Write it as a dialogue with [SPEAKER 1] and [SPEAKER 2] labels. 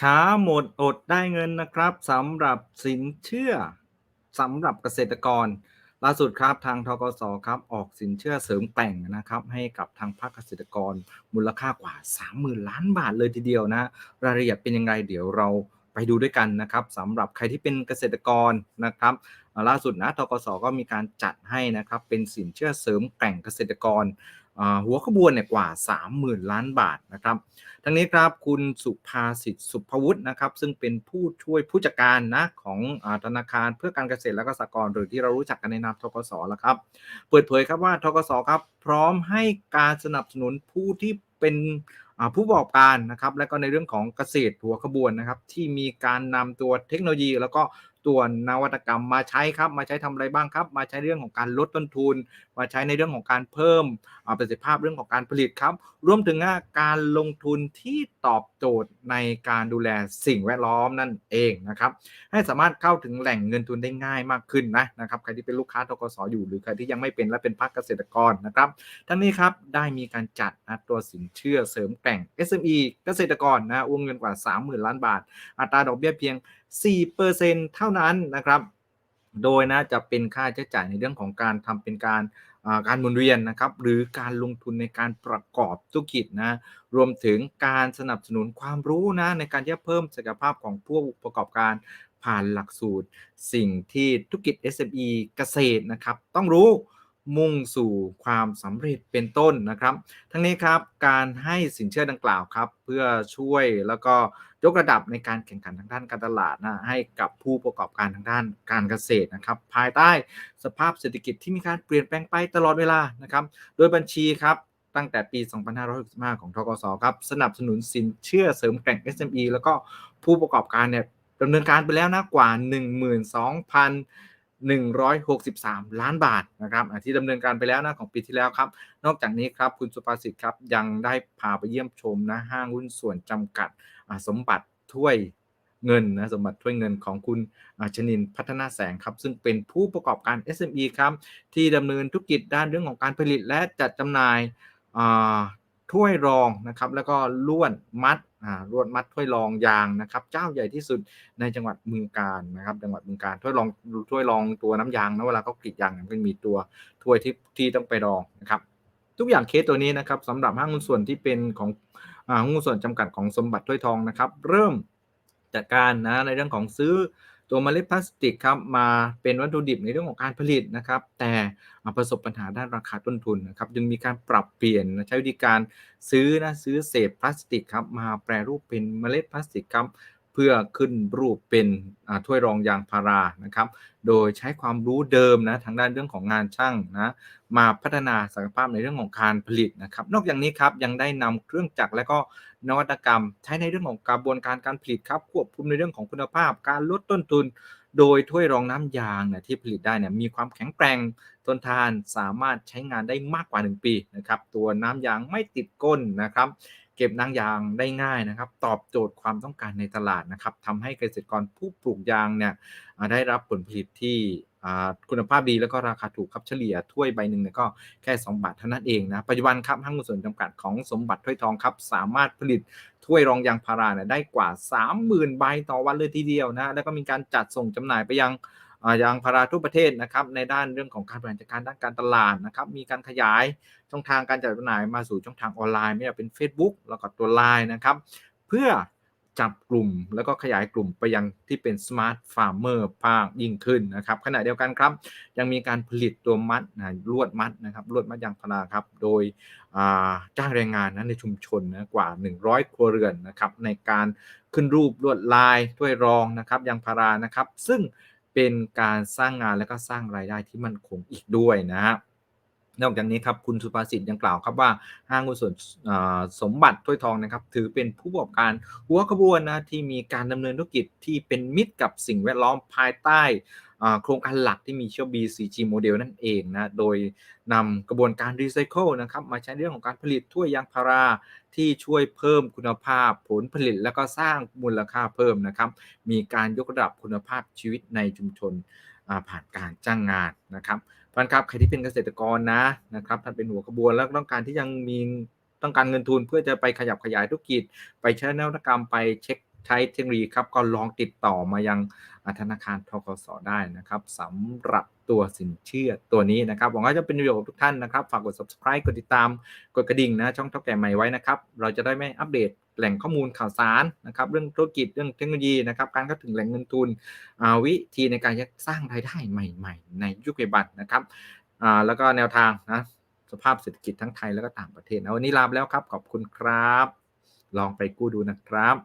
[SPEAKER 1] ช้าหมดอดได้เงินนะครับสำหรับสินเชื่อสำหรับเกษตรกร ล่าสุดครับทางทกสครับออกสินเชื่อเสริมแต่งนะครับ ให้กับทางภาคเกษตรกรมูลค่ากว่า 30,000 ล้านบาทเลยทีเดียวนะ รายละเอียดเป็นยังไงเดี๋ยวเราไปดูด้วยกันนะครับสำหรับใครที่เป็นเกษตรกรนะครับล่าสุดนะทกสก็มีการจัดให้นะครับเป็นสินเชื่อเสริมแต่งเกษตรกร หัวขบวนเนี่ยกว่า 30,000 ล้านบาทนะครับทั้งนี้ครับคุณสุภาสิทธิ์สุภวุฒินะครับซึ่งเป็นผู้ช่วยผู้จัดการนะของอธนาคารเพื่อการเกษตรและก็สหกรณ์หรือที่เรารู้จักกันในนามทกสแล้วครับ เปิดเผยครับว่าทกสครับพร้อมให้การสนับสนุนผู้ที่เป็นผู้ประกอบการนะครับและก็ในเรื่องของเกษตรหัวขบวนนะครับที่มีการนำตัวเทคโนโลยี แล้วก็ ตัวนวัตกรรมมาใช้ครับ มาใช้ทำอะไรบ้างครับ มาใช้เรื่องของการลดต้นทุน มาใช้ในเรื่องของการเพิ่มประสิทธิภาพเรื่องของการผลิตครับ รวมถึงการลงทุนที่ตอบโจทย์ในการดูแลสิ่งแวดล้อมนั่นเองนะครับ ให้สามารถเข้าถึงแหล่งเงินทุนได้ง่ายมากขึ้นนะนะครับ ใครที่เป็นลูกค้าทกสอยู่ หรือใครที่ยังไม่เป็นและเป็นภาคเกษตรกรนะครับ ทั้งนี้ครับได้มีการจัดนะตัวสินเชื่อเสริมแกร่ง SME เกษตรกรนะวงเงินกว่า 30,000 ล้านบาท อัตราดอกเบี้ยเพียง 4%เท่านั้นนะครับ โดยนะจะเป็นค่าใช้จ่ายในเรื่องของการทำเป็นการการหมุนเวียนนะครับหรือการลงทุนในการประกอบธุรกิจนะรวมถึงการสนับสนุนความรู้นะในการที่จะเพิ่มศักยภาพของผู้ประกอบการผ่านหลักสูตร สิ่งที่ธุรกิจ SME เกษตรนะครับต้องรู้ มุ่งสู่ความสำเร็จเป็นต้นนะครับ ทั้งนี้ครับการให้สินเชื่อดังกล่าวครับ เพื่อช่วยแล้วก็ยกระดับในการแข่งขันทางด้านการตลาดนะให้กับผู้ประกอบการทางด้านการเกษตรนะครับ ภายใต้สภาพเศรษฐกิจที่มีการเปลี่ยนแปลงไปตลอดเวลานะครับ โดยบัญชีครับตั้งแต่ปี 2565 ของทกสครับ สนับสนุนสินเชื่อเสริมแกร่ง SME แล้วก็ผู้ประกอบการเนี่ยดำเนินการไปแล้วนะกว่า 12,000 163 ล้านบาทนะครับที่ดำเนินการไปแล้วนะของปีที่แล้วครับ นอกจากนี้ครับคุณสุภาษิตครับยังได้พาไปเยี่ยมชมนะห้างหุ้นส่วนจำกัดสมบัติถ้วยเงินนะสมบัติถ้วยเงินของคุณอาชนินพัฒนาแสงครับ ซึ่งเป็นผู้ประกอบการ SME ครับ ที่ดำเนินธุรกิจด้านเรื่องของการผลิตและจัดจำหน่ายถ้วยรองนะครับ แล้วก็ล้วดมัด ลวดมัดถ้วยรองยางนะครับ เจ้าใหญ่ที่สุดในจังหวัดบึงการนะครับ จังหวัดบึงการถ้วยรองถ้วยรองตัวน้ำยางนะเวลาเขากรีดยางเนี่ยมันมีตัวถ้วยที่ที่ต้องไปรองนะครับ ทุกอย่างเคสตัวนี้นะครับสำหรับห้างหุ้นส่วนที่เป็นของห้าหุ้นส่วนจำกัดของสมบัติถ้วยทองนะครับ เริ่มจัดการนะในเรื่องของซื้อ ตัวเมล็ดพลาสติกครับมาเป็นวัตถุดิบในเรื่องของการผลิตนะครับ แต่มาประสบปัญหาด้านราคาต้นทุนนะครับจึงมีการปรับเปลี่ยนใช้วิธีการซื้อนะซื้อเศษพลาสติกครับมาแปรรูปเป็นเมล็ดพลาสติกครับ เพื่อขึ้นรูปเป็นถ้วยรองยางพารานะครับ โดยใช้ความรู้เดิมนะทางด้านเรื่องของงานช่างนะมาพัฒนาศักยภาพในเรื่องของการผลิตนะครับ นอกจากนี้ครับยังได้นำเครื่องจักรและก็นวัตกรรม ใช้ในเรื่องของกระบวนการการผลิตครับควบคุมในเรื่องของคุณภาพ การลดต้นทุน โดยถ้วยรองน้ำยางเนี่ยที่ผลิตได้เนี่ยมีความแข็งแกร่งทนทานสามารถใช้งานได้มากกว่า 1 ปีนะครับตัวน้ำยางไม่ติดก้นนะครับ เก็บน้ำยางได้ง่ายนะครับ ตอบโจทย์ความต้องการในตลาดนะครับทำให้เกษตรกรผู้ปลูกยางเนี่ยได้รับผลผลิตที่คุณภาพดีแล้วก็ราคาถูกครับเฉลี่ยถ้วยใบหนึ่งเนี่ยก็แค่ 2 บาทเท่านั้นเองนะปัจจุบันครับห้างหุ้นส่วนจำกัดของสมบัติถ้วยทองครับ สามารถผลิตถ้วยรองยางพาราเนี่ยได้กว่า 30,000 ใบต่อวันเลยทีเดียวนะแล้วก็มีการจัดส่งจำหน่ายไปยัง ยางพาราทั่วประเทศนะครับในด้านเรื่องของการบริหารจัดการด้านการตลาดนะครับมีการขยายช่องทางการจัดจำหน่ายมาสู่ช่องทางออนไลน์ไม่ว่าเป็น Facebook แล้วก็ตัว Line นะครับเพื่อจับกลุ่มแล้วก็ขยายกลุ่มไปยังที่เป็น Smart Farmer ภาคยิ่งขึ้นนะครับขณะเดียวกันครับ ยังมีการผลิตตัวมัดนะลวดมัดนะครับลวดมัดยางพาราครับ โดยจ้างแรงงานนะในชุมชนนะกว่า 100 ครัวเรือนนะครับในการขึ้นรูปลวดลายถ้วยรองนะครับยางพารานะครับ ซึ่ง เป็นการสร้างงานและก็สร้างรายได้ที่มั่นคงอีกด้วยนะฮะ นอกจากนี้ครับคุณสุภาษิตยังกล่าวครับว่าห้างหุ้นส่วนสมบัติถ้วยทองนะครับถือเป็นผู้ประกอบการหัวขบวนนะที่มีการดำเนินธุรกิจที่เป็นมิตรกับสิ่งแวดล้อมภายใต้โครงการหลักที่มีเชื่อ BCG โมเดลนั่นเองนะโดยนำกระบวนการรีไซเคิลนะครับมาใช้เรื่องของการผลิตถ้วยยางพาราที่ช่วยเพิ่มคุณภาพผลผลิต แล้วก็สร้างมูลค่าเพิ่มนะครับมีการยกระดับคุณภาพชีวิตในชุมชน ผ่านการจ้างงานนะครับท่านครับใครที่เป็นเกษตรกรนะนะครับท่านเป็นหัวขบวนแล้วต้องการที่ยังมีต้องการเงินทุนเพื่อจะไปขยับขยายธุรกิจ ไปใช้นวัตกรรมไปเช็คใช้เทคโนโลยีครับก็ลองติดต่อมายังธนาคารทกสได้นะครับสำหรับตัวสินเชื่อตัวนี้นะครับหวังว่าจะเป็นประโยชน์กับทุกท่านนะครับ ฝากกด subscribe กดติดตามกดกระดิ่งนะช่องเท่าแก่ใหม่ไว้นะครับ เราจะได้ไม่อัปเดต แหล่งข้อมูลข่าวสารนะครับเรื่องธุรกิจเรื่องเทคโนโลยีนะครับการเข้าถึงแหล่งเงินทุนวิธีในการสร้างรายได้ใหม่ ๆ ในยุคปัจจุบันนะครับแล้วก็แนวทางนะสภาพเศรษฐกิจทั้งไทยแล้วก็ต่างประเทศนะวันนี้ลาไปแล้วครับขอบคุณครับ ลองไปกู้ดูนะครับ